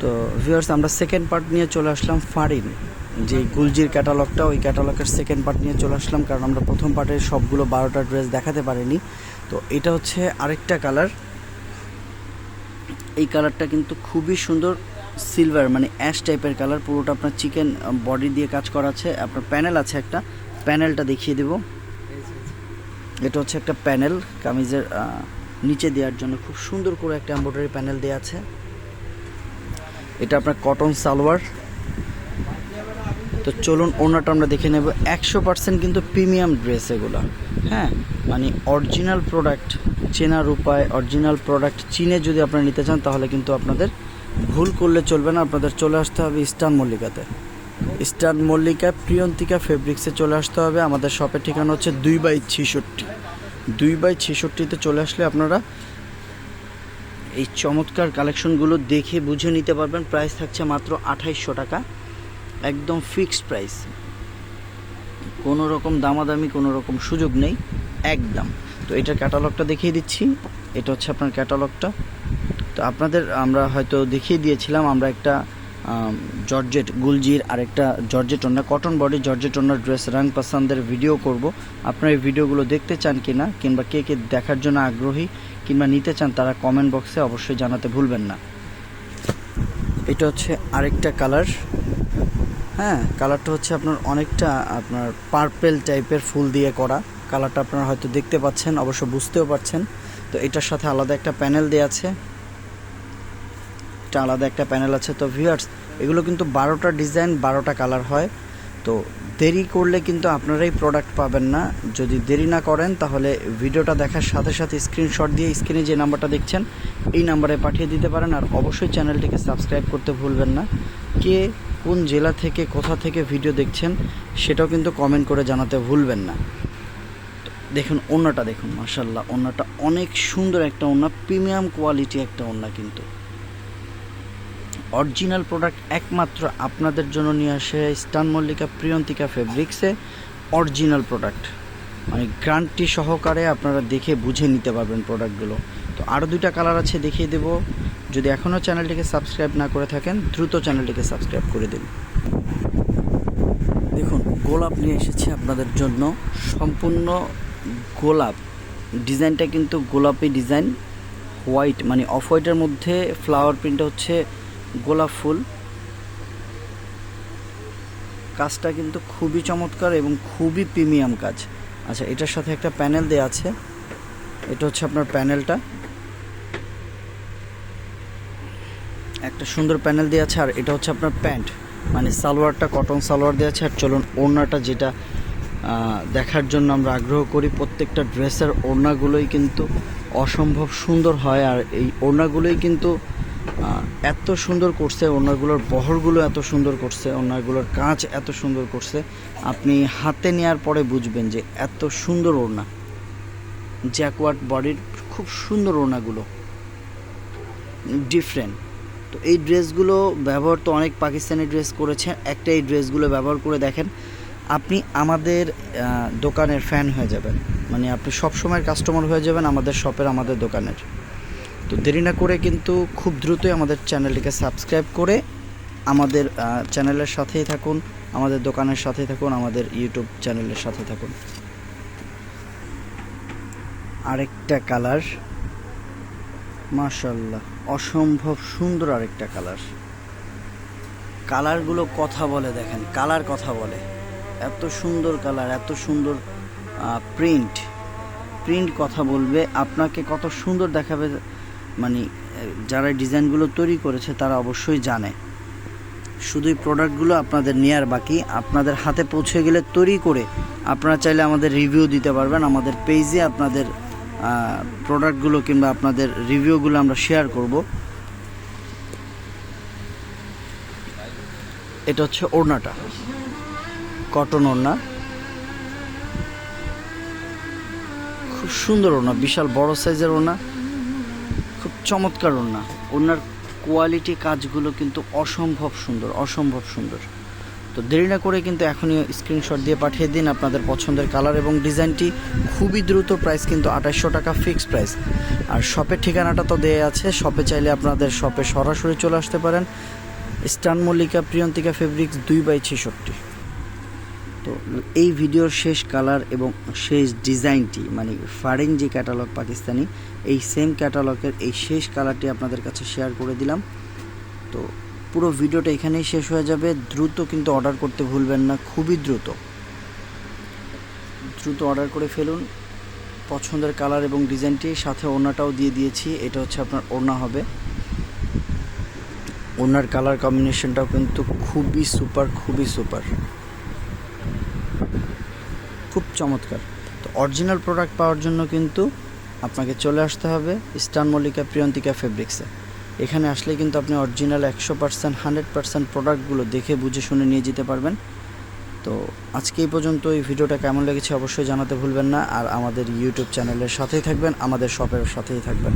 তো ভিউয়ার্স আমরা second part নিয়ে চলে আসলাম ফারিন, যে গুলজির ক্যাটালগটা ওই ক্যাটালগের সেকেন্ড পার্ট নিয়ে চলে আসলাম, কারণ আমরা প্রথম পার্টের সবগুলো বারোটা ড্রেস দেখাতে পারিনি। তো এটা হচ্ছে আরেকটা কালার এই কালারটা কিন্তু খুবই সুন্দর সিলভার মানে অ্যাশ টাইপের কালার পুরোটা আপনার চিকেন বডি দিয়ে কাজ করা আছে। আপনার প্যানেল আছে একটা। প্যানেলটা দেখিয়ে দেব। এটা হচ্ছে একটা প্যানেল কামিজের নিচে দেওয়ার জন্য। খুব সুন্দর করে একটা এমব্রয়ডারি প্যানেল দেওয়া আছে। এটা আপনার কটন সালোয়ার। তো চলুন ওনাটা আমরা দেখে নেব। একশো পার্সেন্ট কিন্তু প্রিমিয়াম ড্রেস এগুলো। হ্যাঁ মানে অরিজিনাল প্রোডাক্ট চেনার উপায় অরিজিনাল প্রোডাক্ট চিনে যদি আপনারা নিতে চান, তাহলে কিন্তু আপনাদের ভুল করলে চলবে না। আপনাদের চলে আসতে হবে ইস্টার্ন মল্লিকাতে। ইস্টার্ন মল্লিকা প্রিয়ন্তিকা ফেব্রিক্সে চলে আসতে হবে। আমাদের শপের ঠিকানা হচ্ছে দুই বাই ছেষট্টি। দুই বাই ছেষট্টিতে চলে আসলে আপনারা এই চমৎকার কালেকশনগুলো দেখে বুঝে নিতে পারবেন। প্রাইস থাকছে মাত্র আঠাইশশো টাকা। একদম ফিক্সড প্রাইস কোনো রকম দামাদামি, কোনো রকম সুযোগ নেই। একদম। তো এটার ক্যাটালগটা দেখিয়ে দিচ্ছি। এটা হচ্ছে আপনার ক্যাটালগটা তো আপনাদের আমরা হয়তো দেখিয়ে দিয়েছিলাম, আমরা একটা জর্জেট গুলজির আর একটা জর্জেট ওনা কটন বডি জর্জেট ওনার ড্রেস রাং পাসানদের ভিডিও করব। আপনারা এই ভিডিওগুলো দেখতে চান কি না কিংবা কে কে দেখার জন্য আগ্রহী কিংবা নিতে চান, তারা কমেন্ট বক্সে অবশ্যই জানাতে ভুলবেন না। এটা হচ্ছে আরেকটা কালার হ্যাঁ কালারটা হচ্ছে আপনার অনেকটা আপনার পার্পেল টাইপের ফুল দিয়ে করা। কালারটা আপনারা হয়তো দেখতে পাচ্ছেন, অবশ্য বুঝতেও পারছেন। তো এটার সাথে আলাদা একটা প্যানেল দেওয়া আছে। একটা আলাদা একটা প্যানেল আছে। তো ভিউয়ার্স এগুলো কিন্তু বারোটা ডিজাইন বারোটা কালার হয়। তো দেরি করলে কিন্তু আপনারাই প্রোডাক্ট পাবেন না। যদি দেরি না করেন, তাহলে ভিডিওটা দেখার সাথে সাথে স্ক্রিনশট দিয়ে স্ক্রিনে যে নাম্বারটা দেখছেন, এই নাম্বারে পাঠিয়ে দিতে পারেন। আর অবশ্যই চ্যানেলটিকে সাবস্ক্রাইব করতে ভুলবেন না। কে কোন জেলা থেকে, কোথা থেকে ভিডিও দেখছেন, সেটাও কিন্তু কমেন্ট করে জানাতে ভুলবেন না। দেখুন ওন্নাটা দেখুন মার্শাল্লাহ ওন্নাটা অনেক সুন্দর একটা ওন্না প্রিমিয়াম কোয়ালিটি একটা ওন্না কিন্তু। অরিজিনাল প্রোডাক্ট একমাত্র আপনাদের জন্য নিয়ে আসে স্টান মল্লিকা প্রিয়ন্তিকা ফেব্রিক্সে অরিজিনাল প্রোডাক্ট। মানে গ্রান্টি সহকারে আপনারা দেখে বুঝে নিতে পারবেন প্রোডাক্টগুলো। তো আরও দুইটা কালার আছে দেখিয়ে দেবো। যদি এখনও চ্যানেলটিকে সাবস্ক্রাইব না করে থাকেন, দ্রুত চ্যানেলটিকে সাবস্ক্রাইব করে দিন। দেখুন, গোলাপ নিয়ে এসেছি আপনাদের জন্য। সম্পূর্ণ গোলাপ। ডিজাইনটা কিন্তু গোলাপি ডিজাইন। হোয়াইট মানে অফ হোয়াইটের মধ্যে ফ্লাওয়ার প্রিন্টটা হচ্ছে গোলাপ ফুল। কাজটা কিন্তু খুবই চমৎকার এবং খুবই প্রিমিয়াম কাজ। আচ্ছা এটার সাথে একটা প্যানেল দেওয়া আছে। এটা হচ্ছে আপনার প্যানেলটা। একটা সুন্দর প্যানেল দেওয়া আছে আর এটা হচ্ছে আপনার প্যান্ট। মানে সালোয়ারটা, কটন সালোয়ার দেওয়া আছে আর চলুন ওড়নাটা যেটা দেখার জন্য আমরা আগ্রহ করি, প্রত্যেকটা ড্রেসের ওড়নাগুলোই কিন্তু অসম্ভব সুন্দর হয় আর এই ওড়নাগুলোই কিন্তু এত সুন্দর করছে ওনারগুলোর বহরগুলো এত সুন্দর করছে ওনারগুলোর কাজ এত সুন্দর করছে। আপনি হাতে নেওয়ার পরে বুঝবেন যে এত সুন্দর ওড়না। জ্যাকওয়ার্ড বডির খুব সুন্দর ওড়নাগুলো। ডিফারেন্ট তো এই ড্রেসগুলো ব্যবহার তো অনেক পাকিস্তানি ড্রেস করেছেন একটা এই ড্রেসগুলো ব্যবহার করে দেখেন, আপনি আমাদের দোকানের ফ্যান হয়ে যাবেন। মানে আপনি সব সময়ের কাস্টমার হয়ে যাবেন আমাদের শপের আমাদের দোকানের। তো দেরি না করে কিন্তু খুব দ্রুতই আমাদের চ্যানেলটিকে সাবস্ক্রাইব করে আমাদের চ্যানেলের সাথেই থাকুন, আমাদের দোকানের সাথেই থাকুন, আমাদের ইউটিউব চ্যানেলের সাথে থাকুন। আরেকটা কালার মাশাল্লাহ অসম্ভব সুন্দর আরেকটা কালার। কালারগুলো কথা বলে দেখেন, কালার কথা বলে। এত সুন্দর কালার, এত সুন্দর প্রিন্ট। প্রিন্ট কথা বলবে, আপনাকে কত সুন্দর দেখাবে মানে যারা ডিজাইনগুলো তৈরি করেছে তারা অবশ্যই জানে। শুধু এই প্রোডাক্টগুলো আপনাদের নেয়ার বাকি। আপনাদের হাতে পৌঁছে গেলে তৈরি করে আপনারা চাইলে আমাদের রিভিউ দিতে পারবেন। আমাদের পেজে আপনাদের প্রোডাক্টগুলো কিংবা আপনাদের রিভিউগুলো আমরা শেয়ার করব। এটা হচ্ছে ওড়নাটা। কটন ওড়না। খুব সুন্দর ওড়না, বিশাল বড় সাইজের ওড়না। চমৎকার ওড়না। ওড়নার কোয়ালিটি কাজগুলো কিন্তু অসম্ভব সুন্দর অসম্ভব সুন্দর। তো দেরি না করে কিন্তু এখনই স্ক্রিনশট দিয়ে পাঠিয়ে দিন আপনাদের পছন্দের কালার এবং ডিজাইনটি খুবই দ্রুত প্রাইস কিন্তু আঠাশশো টাকা ফিক্সড প্রাইস আর শপের ঠিকানাটা তো দেয়া আছে। শপে চাইলে আপনাদের শপে সরাসরি চলে আসতে পারেন। স্টান মল্লিকা প্রিয়ন্তিকা ফেব্রিক্স দুই বাই ছেষট্টি। তো এই ভিডিওর শেষ কালার এবং শেষ ডিজাইনটি মানে ফারিন যে ক্যাটালগ পাকিস্তানি, এই সেম ক্যাটালগের এই শেষ কালারটি আপনাদের কাছে শেয়ার করে দিলাম। তো পুরো ভিডিওটা এখানেই শেষ হয়ে যাবে। দ্রুত কিন্তু অর্ডার করতে ভুলবেন না, খুবই দ্রুত। দ্রুত অর্ডার করে ফেলুন। পছন্দের কালার এবং ডিজাইনটি সাথে ওড়নাটাও দিয়ে দিয়েছি। এটা হচ্ছে আপনার ওড়না হবে। ওনার কালার কম্বিনেশনটাও কিন্তু খুবই সুপার খুবই সুপার খুব চমৎকার। তো অরিজিনাল প্রোডাক্ট পাওয়ার জন্য কিন্তু আপনাকে চলে আসতে হবে স্টান মল্লিকা প্রিয়ন্তিকা ফেব্রিক্সে এখানে আসলে কিন্তু আপনি অরিজিনাল একশো পার্সেন্ট হান্ড্রেড পার্সেন্ট প্রোডাক্টগুলো দেখে, বুঝে, শুনে নিয়ে যেতে পারবেন। তো আজকে এই পর্যন্ত এই ভিডিওটা কেমন লেগেছে অবশ্যই জানাতে ভুলবেন না। আর আমাদের ইউটিউব চ্যানেলের সাথেই থাকবেন, আমাদের শপের সাথেই থাকবেন।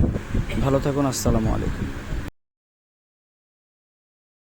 ভালো থাকুন, আসসালামু আলাইকুম।